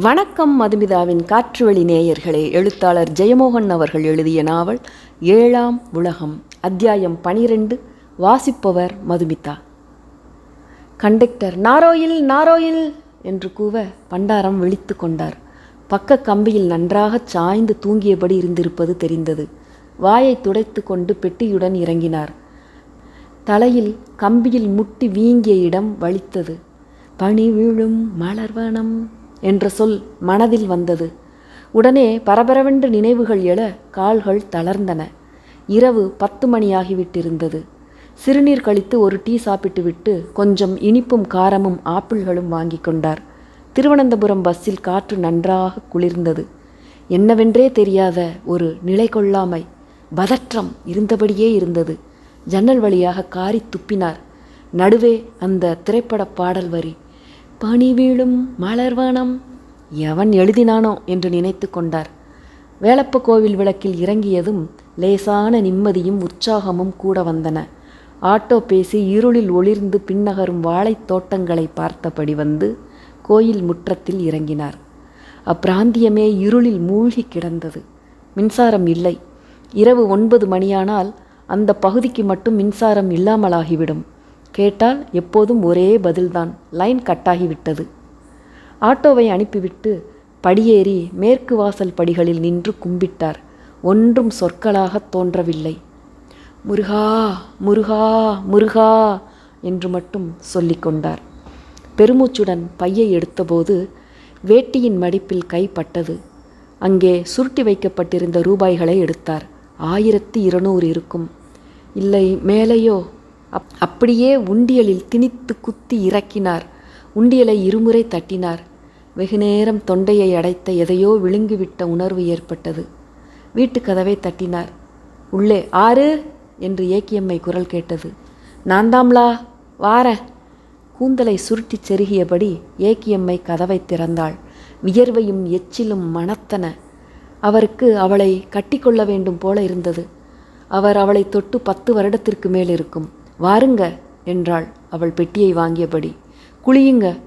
வணக்கம் மதுமிதாவின் காற்றுவெளி நேயர்களே. எழுத்தாளர் ஜெயமோகன் அவர்கள் எழுதிய நாவல் ஏழாம் உலகம் அத்தியாயம் பனிரெண்டு வாசிப்பவர் மதுமிதா. கண்டக்டர் நாரோயில் நாரோயில் என்று கூவ பண்டாரம் விழித்து கொண்டார். பக்க கம்பியில் நன்றாகச் சாய்ந்து தூங்கியபடி இருந்திருப்பது தெரிந்தது. வாயை துடைத்து கொண்டு பெட்டியுடன் இறங்கினார். தலையில் கம்பியில் முட்டி வீங்கிய இடம் வலித்தது. பனி விழும் மலர்வனம் என்ற சொல் மனதில் வந்தது. உடனே பரபரவென்று நினைவுகள் எழ கால்கள் தளர்ந்தன. இரவு பத்து மணியாகிவிட்டிருந்தது. சிறுநீர் கழித்து ஒரு டீ சாப்பிட்டுவிட்டு கொஞ்சம் இனிப்பும் காரமும் ஆப்பிள்களும் வாங்கி கொண்டார். திருவனந்தபுரம் பஸ்ஸில் காற்று நன்றாக குளிர்ந்தது. என்னவென்றே தெரியாத ஒரு நிலை கொள்ளாமை பதற்றம் இருந்தபடியே இருந்தது. ஜன்னல் வழியாக காரி துப்பினார். நடுவே அந்த திரைப்பட பாடல் வரி பனி வீழும் மலர்வனம் எவன் எழுதினானோ என்று நினைத்து கொண்டார். வேலப்ப கோவில் விளக்கில் இறங்கியதும் லேசான நிம்மதியும் உற்சாகமும் கூட வந்தன. ஆட்டோ பேசி இருளில் ஒளிர்ந்து பின்னகரும் வாழைத் தோட்டங்களை பார்த்தபடி வந்து கோயில் முற்றத்தில் இறங்கினார். அப்பிராந்தியமே இருளில் மூழ்கி கிடந்தது. மின்சாரம் இல்லை. இரவு ஒன்பது மணியானால் அந்த பகுதிக்கு மட்டும் மின்சாரம் இல்லாமலாகிவிடும். கேட்டால் எப்போதும் ஒரே பதில்தான். லைன் கட்டாகிவிட்டது. ஆட்டோவை அனுப்பிவிட்டு படியேறி மேற்கு வாசல் படிகளில் நின்று கும்பிட்டார். ஒன்றும் சொற்களாகத் தோன்றவில்லை. முருகா முருகா முருகா என்று மட்டும் சொல்லிக்கொண்டார் பெருமூச்சுடன் பையை எடுத்தபோது வேட்டியின் மடிப்பில் கைப்பட்டது அங்கே சுருட்டி வைக்கப்பட்டிருந்த ரூபாய்களை எடுத்தார். ஆயிரத்தி இருநூறு இருக்கும். இல்லை மேலேயோ அப் அப்படியே உண்டியலில் திணித்து குத்தி இறக்கினார். உண்டியலை இருமுறை தட்டினார். வெகுநேரம் தொண்டையை அடைத்த எதையோ விழுங்கிவிட்ட உணர்வு ஏற்பட்டது. வீட்டு கதவை தட்டினார். உள்ளே ஆறு என்று ஏக்கியம்மை குரல் கேட்டது. நான் தாம்லா வாரேன். கூந்தலை சுருட்டிச் செருகியபடி ஏக்கியம்மை கதவை திறந்தாள். வியர்வையும் எச்சிலும் மணத்தன. அவருக்கு அவளை கட்டிக்கொள்ள வேண்டும் போல இருந்தது. அவர் அவளை தொட்டு பத்து வருடத்திற்கு மேல் இருக்கும். வாருங்க என்றாள் அவள் பெட்டியை வாங்கியபடி. குளியுங்க.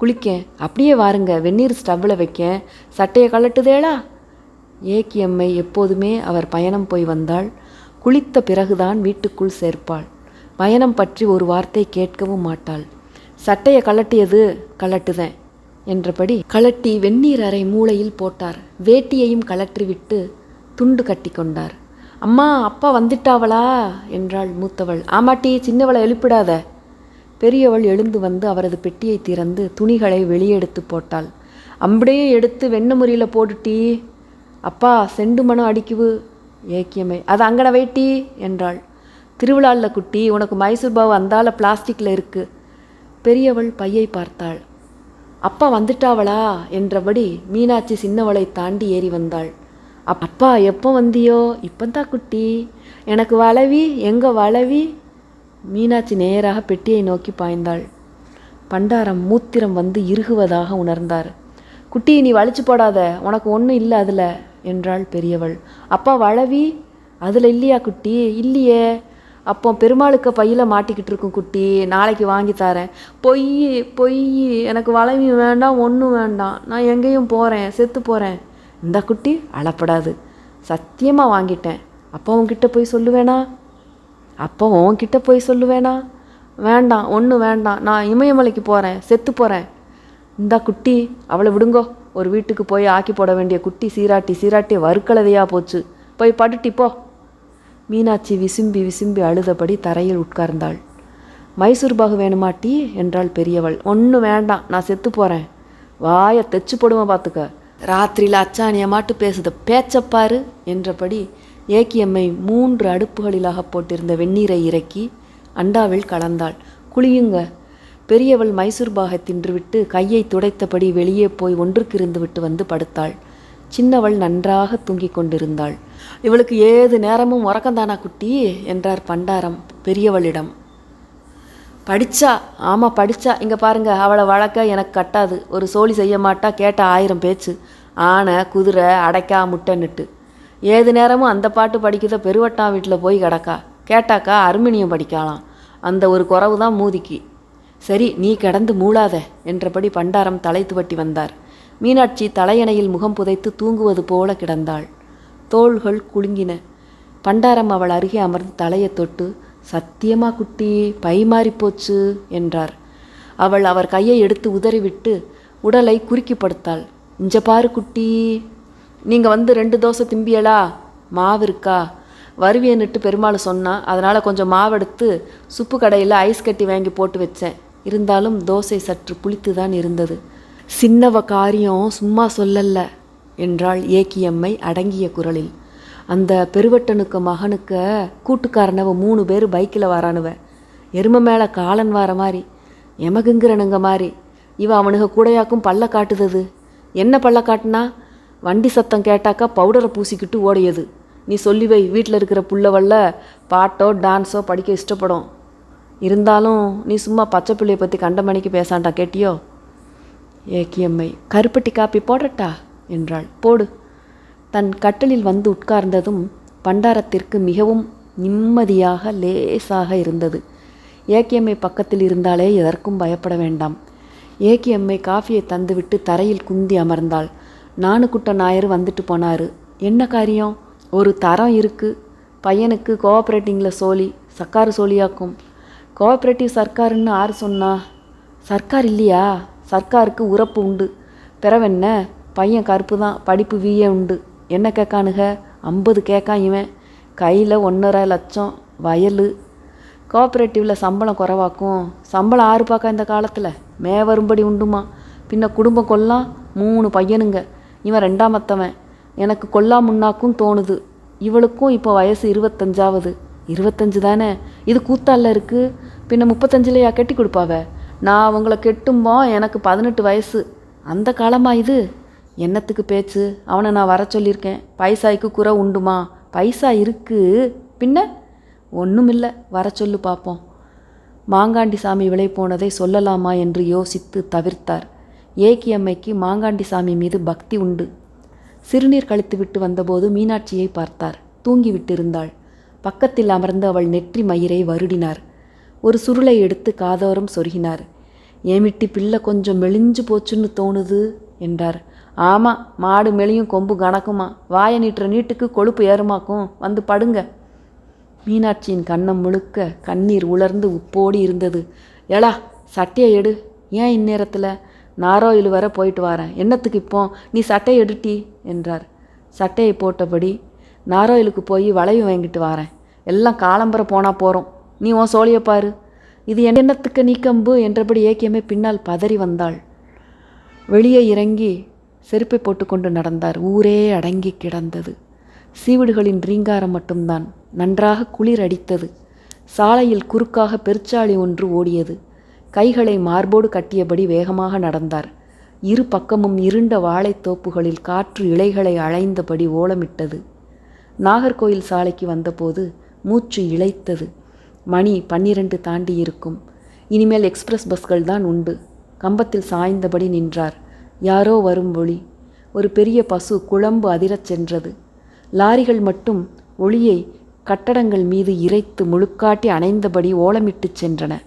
குளிக்கேன். அப்படியே வாருங்க. வெந்நீர் ஸ்டவ்வில் வைக்கேன். சட்டையை கலட்டுதேளா ஏக்கியம்மை எப்போதுமே அவர் பயணம் போய் வந்தாள். குளித்த பிறகுதான் வீட்டுக்குள் சேர்ப்பாள். பயணம் பற்றி ஒரு வார்த்தை கேட்கவும் மாட்டாள். சட்டையை கலட்டியது கலட்டுதேன் என்றபடி கலட்டி வெந்நீர் அறை மூளையில் போட்டார். வேட்டியையும் கலற்றிவிட்டு துண்டு கட்டி கொண்டார். அம்மா அப்பா வந்துட்டாவளா? என்றாள் மூத்தவள். ஆமாட்டி சின்னவளை எழுப்பிடாத. பெரியவள் எழுந்து வந்து அவரது பெட்டியை திறந்து துணிகளை வெளியெடுத்து போட்டாள். அம்படியே எடுத்து வெண்ணமுறியில் போட்டுட்டி. அப்பா செண்டு மனம் அடிக்குவு. ஏக்கியமை. அது அங்கட வைட்டி என்றாள். திருவிழாவில் குட்டி உனக்கு மைசூர் பாவு அந்தால பிளாஸ்டிக்கில் இருக்கு. பெரியவள் பையை பார்த்தாள். அப்பா வந்துட்டாவளா? என்றபடி மீனாட்சி சின்னவளை தாண்டி ஏறி வந்தாள். அப்பா எப்போ வந்தியோ இப்போந்தான் குட்டி. எனக்கு வளவி எங்கே வளவி? மீனாட்சி நேராக பெட்டியை நோக்கி பாய்ந்தாள். பண்டாரம் மூத்திரம் வந்து இறுகுவதாக உணர்ந்தார். குட்டி நீ வலிச்சு போடாத உனக்கு ஒன்றும் இல்லை அதில் என்றாள் பெரியவள். அப்பா வளவி? அதில் இல்லையா குட்டி? இல்லையே. அப்போ பெருமாளுக்கு பையில் மாட்டிக்கிட்டு இருக்கும் குட்டி நாளைக்கு வாங்கி தரேன். பொய் பொய் எனக்கு வளவி வேண்டாம் ஒன்றும் வேண்டாம். நான் எங்கேயும் போகிறேன் செத்து போகிறேன் இந்த குட்டி அழப்படாது. சத்தியமாக வாங்கிட்டேன். அப்போ உன்கிட்ட போய் சொல்லுவேனா? அப்போ உன்கிட்ட போய் சொல்லுவேனா? வேண்டாம் ஒன்று வேண்டாம். நான் இமயமலைக்கு போகிறேன் செத்து போகிறேன் இந்த குட்டி அவளை விடுங்கோ. ஒரு வீட்டுக்கு போய் ஆக்கி போட வேண்டிய குட்டி சீராட்டி சீராட்டி வறுக்கலதையாக போச்சு. போய் படுட்டி போ. மீனாட்சி விசும்பி விசும்பி அழுதபடி தரையில் உட்கார்ந்தாள். மைசூர் பாகு வேணுமாட்டி என்றாள் பெரியவள். ஒன்றும் வேண்டாம் நான் செத்து போகிறேன் வாயை தைச்சு போடுவேன் பார்த்துக்க ராத்திரியில் அச்சாணியமாட்டு பேசுத. பேச்சப்பாரு என்றபடி ஏக்கியம்மை மூன்று அடுப்புகளிலாக போட்டிருந்த வெந்நீரை இறக்கி அண்டாவில் கலந்தாள். குளியுங்க. பெரியவள் மைசூர் பாகை தின்றுவிட்டு கையை துடைத்தபடி வெளியே போய் ஒன்றுக்கிருந்து விட்டு வந்து படுத்தாள். சின்னவள் நன்றாக தூங்கிக் கொண்டிருந்தாள். இவளுக்கு ஏது நேரமும் உறக்கந்தானா குட்டி? என்றார் பண்டாரம் பெரியவளிடம். படித்தா ஆமாம் படித்தா இங்கே பாருங்க அவளை வளர்க்க எனக்கு கட்டாது. ஒரு சோழி செய்ய மாட்டா கேட்ட ஆயிரம் பேச்சு. ஆனை குதிரை அடைக்கா முட்டைன்னுட்டு ஏது நேரமும் அந்த பாட்டு படிக்கிறத பெருவட்டான் வீட்டில் போய் கிடக்கா. கேட்டாக்கா அருமினியம் படிக்கலாம் அந்த ஒரு குறவு தான் மூதிக்கு. சரி நீ கிடந்து மூளாத என்றபடி பண்டாரம் தலை துவட்டி வந்தார். மீனாட்சி தலையணையில் முகம் புதைத்து தூங்குவது போல கிடந்தாள். தோள்கள் குலுங்கின. பண்டாரம் அவள் அருகே அமர்ந்து தலையை தொட்டு சத்தியமா குட்டி பை மாறி போச்சு என்றார். அவள் அவர் கையை எடுத்து உதறிவிட்டு உடலை குறுக்கி படுத்தாள். இஞ்ச பாரு குட்டி நீங்கள் வந்து ரெண்டு தோசை திம்பியலா? மாவு இருக்கா? வருவியன்னுட்டு பெருமாள் சொன்னான் அதனால் கொஞ்சம் மாவு எடுத்து சுப்பு கடையில் ஐஸ் கட்டி வாங்கி போட்டு வச்சேன். இருந்தாலும் தோசை சற்று புளித்து தான் இருந்தது. சின்னவ காரியம் சும்மா சொல்லல்ல என்றாள் ஏக்கியம்மை அடங்கிய குரலில். அந்த பெருவட்டனுக்கு மகனுக்கு கூட்டுக்காரனவ மூணு பேர் பைக்கில் வரானுவ. எருமை மேலே காலன் வார மாதிரி எமகுங்கிறனுங்க மாதிரி இவ அவனுங்க கூடையாக்கும் பல்ல காட்டுதது. என்ன பல்ல காட்டுனா? வண்டி சத்தம் கேட்டாக்கா பவுடரை பூசிக்கிட்டு ஓடையது. நீ சொல்லி வை வீட்டில் இருக்கிற புள்ளவல்ல பாட்டோ டான்ஸோ படிக்க இஷ்டப்படும். இருந்தாலும் நீ சும்மா பச்சை பிள்ளையை பற்றி கண்டமணிக்கு பேசாண்டா கேட்டியோ? ஏக்கியம்மை கருப்பட்டி காப்பி போடட்டா? என்றாள். போடு. தன் கட்டிலில் வந்து உட்கார்ந்ததும் பண்டாரத்திற்கு மிகவும் நிம்மதியாக லேசாக இருந்தது. ஏகேஎம்ஐ பக்கத்தில் இருந்தாலே எதற்கும் பயப்பட வேண்டாம். ஏகேஎம்ஐ காஃபியை தந்துவிட்டு தரையில் குந்தி அமர்ந்தாள். நானுக்குட்ட நாயர் வந்துட்டு போனார். என்ன காரியம்? ஒரு தரம் இருக்குது பையனுக்கு கோஆப்ரேட்டிங்கில் சோழி சர்க்கார் சோழியாக்கும். கோஆப்ரேட்டிவ் சர்க்காருன்னு ஆறு சொன்னா சர்க்கார் இல்லையா? சர்க்காருக்கு உறப்பு உண்டு. பிறவென்ன? பையன் கருப்பு தான் படிப்பு வீயே உண்டு. என்ன கேட்கானுங்க? ஐம்பது கேட்கான் இவன். கையில் ஒன்றரை லட்சம் வயல். கோஆப்ரேட்டிவில் சம்பளம் குறைவாக்கும். சம்பளம் ஆறு பார்க்க இந்த காலத்தில். மே வரும்படி உண்டுமா? பின்ன குடும்பம் கொல்லாம் மூணு பையனுங்க. இவன் ரெண்டாமத்தவன் எனக்கு கொல்லா முன்னாக்கும் தோணுது. இவளுக்கும் இப்போ வயசு இருபத்தஞ்சாவது. இருபத்தஞ்சு தானே? இது கூத்தால இருக்குது பின்ன முப்பத்தஞ்சிலையா கட்டி கொடுப்பாவ? நான் அவங்கள கெட்டும்போ எனக்கு பதினெட்டு வயசு. அந்த காலமாக இது? என்னத்துக்கு பேச்சு? அவனை நான் வர சொல்லியிருக்கேன். பைசாய்க்கு குறை உண்டுமா? பைசா இருக்கு. பின்ன? ஒன்றுமில்லை வர சொல்லு பார்ப்போம் மாங்காண்டி சாமி விலை போனதை சொல்லலாமா என்று யோசித்து தவிர்த்தார். ஏகியம்மைக்கு மாங்காண்டி சாமி மீது பக்தி உண்டு. சிறுநீர் கழித்துவிட்டு வந்தபோது மீனாட்சியை பார்த்தார். தூங்கி விட்டிருந்தாள். பக்கத்தில் அமர்ந்து அவள் நெற்றி மயிரை வருடினார். ஒரு சுருளை எடுத்து காதோரம் சொருகினார். ஏமிட்டி பிள்ளை கொஞ்சம் மெலிஞ்சு போச்சுன்னு தோணுது என்றார். ஆமாம் மாடு மெலியும் கொம்பு கணக்குமா. வாயை நீட்டுற நீட்டுக்கு கொழுப்பு ஏறுமாக்கும். வந்து படுங்க. மீனாட்சியின் கண்ணம் முழுக்க கண்ணீர் உலர்ந்து உப்போடி இருந்தது. எலா சட்டையை எடு. ஏன் இந்நேரத்தில்? நாரோயில் வர போயிட்டு வரேன். என்னத்துக்கு இப்போ? நீ சட்டையை எடுட்டி என்றார். சட்டையை போட்டபடி நாரோயிலுக்கு போய் வளைவு வாங்கிட்டு வரேன். எல்லாம் காலம்பர போனால் போகிறோம் நீ உன் சோழியை பாரு. இது என்னத்துக்கு நீ கம்பு? என்றபடி ஏக்கியமே பின்னால் பதறி வந்தாள். வெளியே இறங்கி செருப்பை போட்டுக்கொண்டு நடந்தார். ஊரே அடங்கி கிடந்தது. சீவிடுகளின் ரீங்காரம் மட்டும்தான். நன்றாக குளிர் அடித்தது. சாலையில் குறுக்காக பெருச்சாளி ஒன்று ஓடியது. கைகளை மார்போடு கட்டியபடி வேகமாக நடந்தார். இரு பக்கமும் இருண்ட வாழைத்தோப்புகளில் காற்று இலைகளை அழைந்தபடி ஓலமிட்டது. நாகர்கோயில் சாலைக்கு வந்தபோது மூச்சு இழைத்தது. மணி பன்னிரண்டு தாண்டி இருக்கும் இனிமேல் எக்ஸ்பிரஸ் பஸ்கள் தான் உண்டு. கம்பத்தில் சாய்ந்தபடி நின்றார். யாரோ வரும் ஒளி. ஒரு பெரிய பசு குழம்பு அதிரச் சென்றது. லாரிகள் மட்டும் ஒளியை கட்டடங்கள் மீது இறைத்து முழுக்காட்டி அணைந்தபடி ஓலமிட்டுச் சென்றன.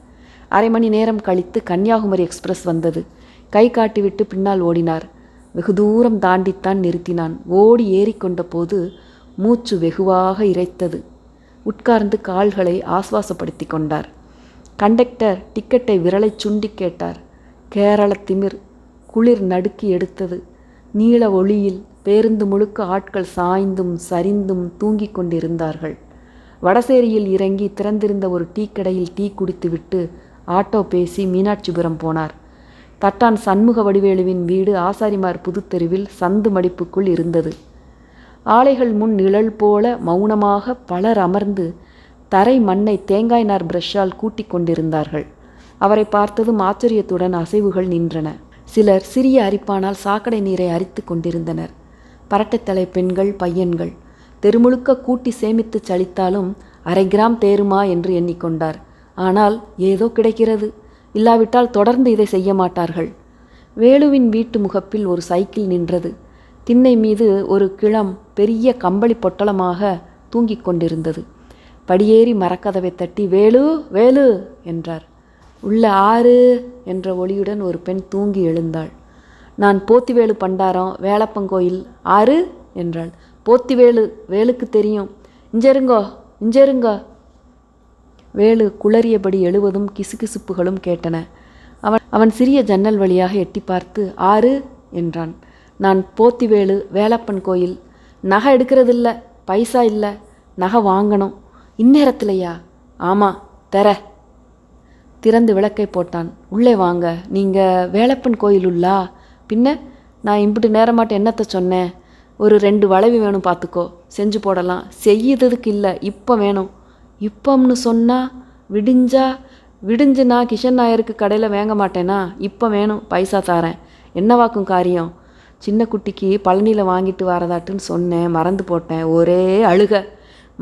அரை மணி நேரம் கழித்து கன்னியாகுமரி எக்ஸ்பிரஸ் வந்தது. கை காட்டிவிட்டு பின்னால் ஓடினார். வெகு தூரம் தாண்டித்தான் நிறுத்தினான். ஓடி ஏறிக்கொண்ட போது மூச்சு வெகுவாக இறைத்தது. உட்கார்ந்து கால்களை ஆஸ்வாசப்படுத்தி கொண்டார். கண்டக்டர் டிக்கெட்டை விரலை சுண்டி கேட்டார். கேரள திமிர் குளிர் நடுக்கி எடுத்தது. நீல ஒளியில் பேருந்து முழுக்க ஆட்கள் சாய்ந்தும் சரிந்தும் தூங்கிக் கொண்டிருந்தார்கள். வடசேரியில் இறங்கி திறந்திருந்த ஒரு டீ கடையில் டீ குடித்துவிட்டு ஆட்டோ பேசி மீனாட்சிபுரம் போனார். தட்டான் சண்முக வடிவேலுவின் வீடு ஆசாரிமார் புதுத்தெருவில் சந்து மடிப்புக்குள் இருந்தது. ஆலைகள் முன் நிழல் போல மௌனமாக பலர் அமர்ந்து தரை மண்ணை தேங்காய் நார் பிரஷ்ஷால் கூட்டிக் கொண்டிருந்தார்கள். அவரை பார்த்ததும் ஆச்சரியத்துடன் அசைவுகள் நின்றன. சிலர் சிறிய அரிப்பானால் சாக்கடை நீரை அரித்து கொண்டிருந்தனர். பரட்டைத்தலை பெண்கள் பையன்கள். தெருமுழுக்க கூட்டி சேமித்து சளித்தாலும் அரை கிராம் தேருமா என்று எண்ணிக்கொண்டார் ஆனால் ஏதோ கிடைக்கிறது. இல்லாவிட்டால் தொடர்ந்து இதை செய்ய மாட்டார்கள். வேலுவின் வீட்டு முகப்பில் ஒரு சைக்கிள் நின்றது. திண்ணை மீது ஒரு கிளம் பெரிய கம்பளி பொட்டலமாக தூங்கிக் கொண்டிருந்தது. படியேறி மரக்கதவை தட்டி வேலு வேலு என்றார். உள்ள ஆறு என்ற ஒளியுடன் ஒரு பெண் தூங்கி எழுந்தாள். நான் போத்திவேலு பண்டாரம் வேலப்பங்கோயில் ஆறு என்றாள். போத்திவேலு வேலுக்கு தெரியும். இஞ்சருங்கோ இஞ்சருங்க. வேலு குளறியபடி எழுவதும் கிசுகிசுப்புகளும் கேட்டன. அவன் அவன் சிறிய ஜன்னல் வழியாக எட்டி பார்த்து ஆறு என்றான். நான் போத்திவேலு வேலப்பன் கோயில் நகை எடுக்கிறதில்ல பைசா இல்லை. நகை வாங்கணும். இந்நேரத்துலையா? ஆமாம் தர. திறந்து விளக்கை போட்டான். உள்ளே வாங்க. நீங்கள் வேலப்பன் கோயில் உள்ளா பின்ன நான் இம்பிட்டு நேரமாட்ட என்னத்தை சொன்னேன்? ஒரு ரெண்டு வளைவு வேணும் பார்த்துக்கோ செஞ்சு போடலாம். செய்யறதுக்கு இல்லை. இப்போ வேணும். இப்போம்னு சொன்னால் விடிஞ்சா? விடிஞ்சு நான் கிஷன் நாயருக்கு கடையில் வாங்க மாட்டேனா? இப்போ வேணும். பைசா தாரேன். என்னவாக்கும் காரியம்? சின்ன குட்டிக்கு பழனியில் வாங்கிட்டு வரதாட்டுன்னு சொன்னேன். மறந்து போட்டேன். ஒரே அழுக.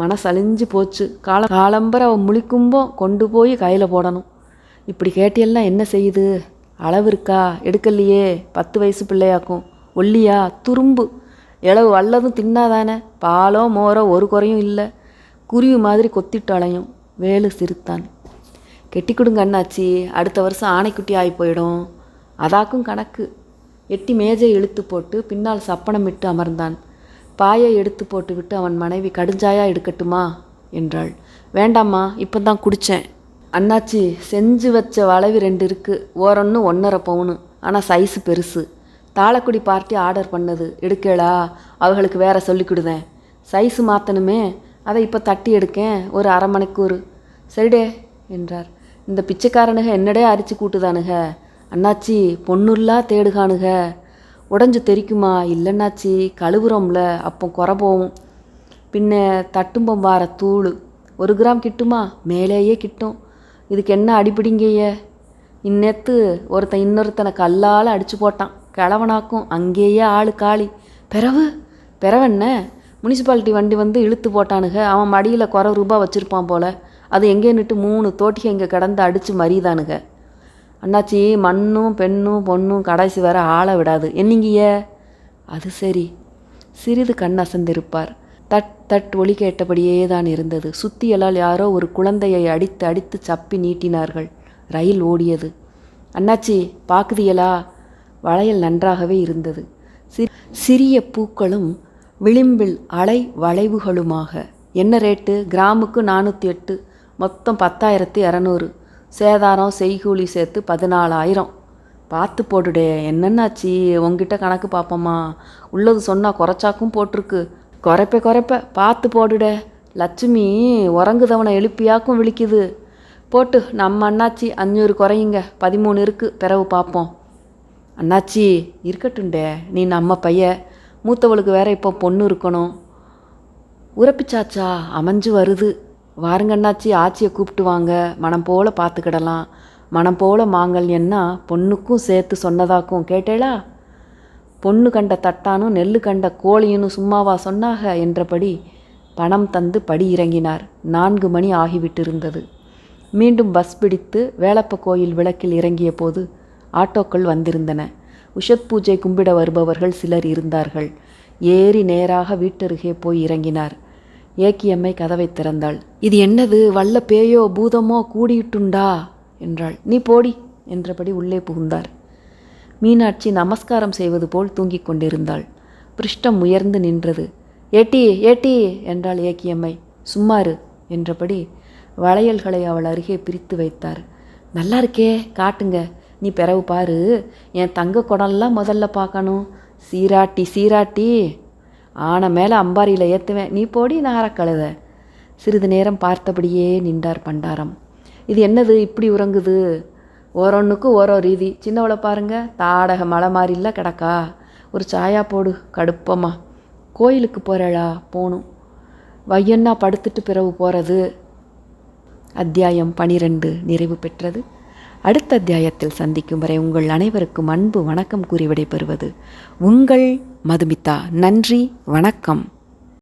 மனசழிஞ்சு போச்சு. கால காலம்பரை அவன் முழிக்கும்போ கொண்டு போய் கையில் போடணும். இப்படி கேட்டியெல்லாம் என்ன செய்யுது? அளவு இருக்கா? எடுக்கலையே. பத்து வயசு பிள்ளையாக்கும். ஒல்லியா? துரும்பு. இளவு வல்லதும் தின்னாதானே? பாலோ மோரோ ஒரு குறையும் இல்லை. குருவி மாதிரி கொத்திட்டு அலையும். வேலு சிரித்தான். கெட்டி கொடுங்க அண்ணாச்சி. அடுத்த வருஷம் ஆணைக்குட்டி ஆகி போயிடும். அதாக்கும் கணக்கு. எட்டி மேஜை இழுத்து போட்டு பின்னால் சப்பனமிட்டு அமர்ந்தான். பாயை எடுத்து போட்டுவிட்டு அவன் மனைவி கடுஞ்சாயா எடுக்கட்டுமா? என்றாள். வேண்டாம்மா இப்போ தான் குடித்தேன் அண்ணாச்சி செஞ்சு வச்ச வளவி ரெண்டு இருக்குது ஓரொன்று ஒன்றரை பவுனு. ஆனால் சைஸு பெருசு. தாளக்குடி பார்ட்டி ஆர்டர் பண்ணது. எடுக்கலா அவர்களுக்கு வேற சொல்லிக்கிடுதேன். சைஸு மாற்றணுமே அதை இப்போ தட்டி எடுக்கேன். ஒரு அரை மணிக்கூர் சரிடே என்றார். இந்த பிச்சைக்காரனுக என்னடே அரிச்சு கூட்டுதானுக? அண்ணாச்சி பொண்ணுல்லா தேடுகானுக. உடஞ்சு தெரிக்குமா? இல்லைண்ணாச்சி கழுவுறோம்ல. அப்போ குறை போகும் பின்ன தட்டும்பம் வார தூள். ஒரு கிராம் கிட்டுமா? மேலேயே கிட்டும். இதுக்கு என்ன அடிப்பிடிங்கய்ய இந்நேத்து ஒருத்தன் இன்னொருத்தனை கல்லால் அடிச்சு போட்டான். கிழவனாக்கும் அங்கேயே ஆள் காளி பிறவு? பிறவென்ன முனிசிபாலிட்டி வண்டி வந்து இழுத்து போட்டானுங்க அவன் மடியில் குறை ரூபா வச்சுருப்பான் போல. அது எங்கே நிட்டு மூணு தோட்டிகை இங்கே கிடந்து அடித்து மறியுதானுங்க அண்ணாச்சி மண்ணும் பெண்ணும் பொண்ணும் கடைசி வர ஆளை விடாது. என்னிங்கய்ய? அது சரி. சிறிது கண் அசந்திருப்பார் தட் தட் ஒலி கேட்டபடியே தான் இருந்தது. சுத்தியலால் யாரோ ஒரு குழந்தையை அடித்து அடித்து சப்பி நீட்டினார்கள். ரயில் ஓடியது. அண்ணாச்சி பாக்குதியலா? வளையல் நன்றாகவே இருந்தது. சி- சிறிய பூக்களும் விளிம்பில் அலை வளைவுகளுமாக. என்ன ரேட்டு? கிராமுக்கு நானூற்றி எட்டு மொத்தம் பத்தாயிரத்தி இரநூறு சேதாரம் செய்கூலி சேர்த்து பதினாலாயிரம். பார்த்து போடுடே என்னென்னாச்சி உங்ககிட்ட கணக்கு பார்ப்போமா? உள்ளது சொன்னால் குறைச்சாக்கும் போட்டிருக்கு. குறைப்ப குறைப்ப. பார்த்து போடுட. லட்சுமி உறங்குதவனை எழுப்பியாக்கும் விழிக்குது. போட்டு நம்ம அண்ணாச்சி அஞ்சூறு குறையுங்க. பதிமூணு இருக்குது பிறகு பார்ப்போம். அண்ணாச்சி இருக்கட்டும்டே. நீ நம்ம பைய. மூத்தவளுக்கு வேற இப்போ பொண்ணு இருக்கணும். உரப்பிச்சாச்சா? அமைஞ்சு வருது. வாருங்க அண்ணாச்சி ஆச்சியை கூப்பிட்டு வாங்க. மனம் போல் பார்த்துக்கிடலாம். மனம் மாங்கல் மாங்கல்யன்னா பொண்ணுக்கும் சேர்த்து சொன்னதாக்கும். கேட்டேளா? பொண்ணு கண்ட தட்டானும் நெல்லு கண்ட கோழியும் சும்மாவா சொன்னாக என்றபடி பணம் தந்து படி இறங்கினார். நான்கு மணி ஆகிவிட்டிருந்தது. மீண்டும் பஸ் பிடித்து வேலப்ப கோயில் விளக்கில் இறங்கிய போது ஆட்டோக்கள் வந்திருந்தன. உஷத் பூஜை கும்பிட வருபவர்கள் சிலர் இருந்தார்கள். ஏறி நேராக வீட்டருகே போய் இறங்கினார். ஏக்கியம்மை கதவை திறந்தாள். இது என்னது? வல்ல பேயோ பூதமோ கூடியிட்டுண்டா? என்றாள். நீ போடி என்றபடி உள்ளே புகுந்தார். மீனாட்சி நமஸ்காரம் செய்வது போல் தூங்கிக் கொண்டிருந்தாள். பிருஷ்டம் உயர்ந்து நின்றது. ஏட்டி ஏட்டி என்றாள் ஏக்கியம்மை. சும்மாரு என்றபடி வளையல்களை அவள் அருகே பிரித்து வைத்தார். நல்லா இருக்கே காட்டுங்க. நீ பிறவு பாரு. என் தங்க குடம்லாம் முதல்ல பார்க்கணும். சீராட்டி சீராட்டி. ஆனை மேலே அம்பாரியில் ஏற்றுவேன் நீ போடி நாரக்கழுத சிறிது நேரம் பார்த்தபடியே நின்றார் பண்டாரம். இது என்னது? இப்படி உறங்குது? ஓரொன்றுக்கு ஓரோ ரீதி. சின்னவளை பாருங்க தாடக மலை மாதிரில கிடக்கா. ஒரு சாயா போடு கடுப்பம்மா கோயிலுக்கு போகிறாளா போகணும் வையன்னா படுத்துட்டு பிறகு போகிறது அத்தியாயம் பனிரெண்டு நிறைவு பெற்றது. அடுத்த அத்தியாயத்தில் சந்திக்கும் வரை உங்கள் அனைவருக்கும் அன்பு வணக்கம் கூறி விடைபெறுவது உங்கள் மதுமிதா. நன்றி வணக்கம்.